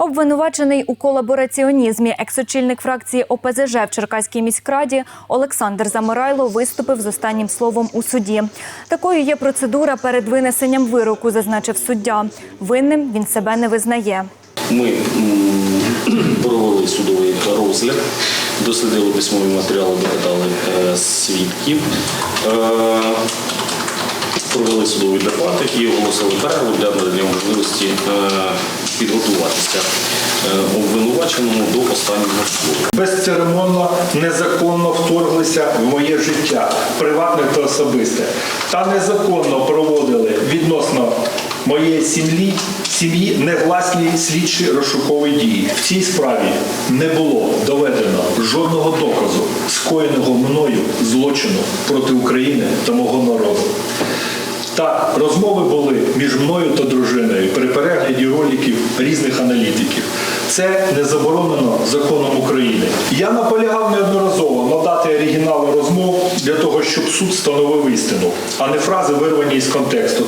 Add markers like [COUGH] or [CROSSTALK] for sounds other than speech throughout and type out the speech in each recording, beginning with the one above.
Обвинувачений у колабораціонізмі екс-очільник фракції ОПЗЖ в Черкаській міськраді Олександр Замирайло виступив з останнім словом у суді. Такою є процедура перед винесенням вироку, зазначив суддя. Винним він себе не визнає. Ми [CLEARS THROAT] провели судовий розгляд, дослідили письмові матеріали, допитали е, свідків, е, провели судові дебати і оголосили перерву для надання можливості е, підготуватися е, обвинуваченому до останнього слова. безцеремонно, незаконно вторглися в моє життя, приватне та особисте, та незаконно проводили відносно моєї сім'ї сім'ї негласні слідчі розшукові дії. В цій справі не було доведено жодного доказу скоєного мною злочину проти України та мого народу. Так, розмови були між мною та дружиною при перегляді роликів різних аналітиків. Це не заборонено законом України. Я наполягав неодноразово надати оригінали розмов для того, щоб суд встановив істину, а не фрази вирвані із контексту.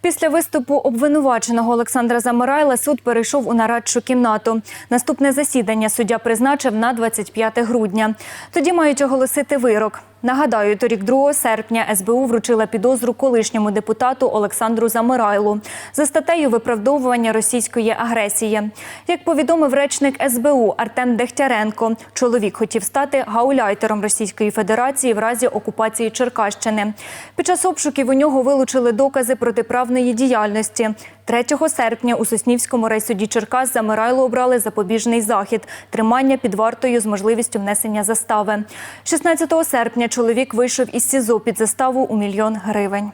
Після виступу обвинуваченого Олександра Замирайла суд перейшов у нарадчу кімнату. Наступне засідання суддя призначив на 25 грудня. Тоді мають оголосити вирок. Нагадаю, торік 2 серпня СБУ вручила підозру колишньому депутату Олександру Замирайлу за статтею виправдовування російської агресії. Як повідомив речник СБУ Артем Дегтяренко, чоловік хотів стати гауляйтером Російської Федерації в разі окупації Черкащини. Під час обшуків у нього вилучили докази протиправної діяльності. 3 серпня у Соснівському райсуді Черкас Замирайло обрали запобіжний захід тримання під вартою з можливістю внесення застави. 16 серпня чоловік вийшов із СІЗО під заставу у мільйон гривень.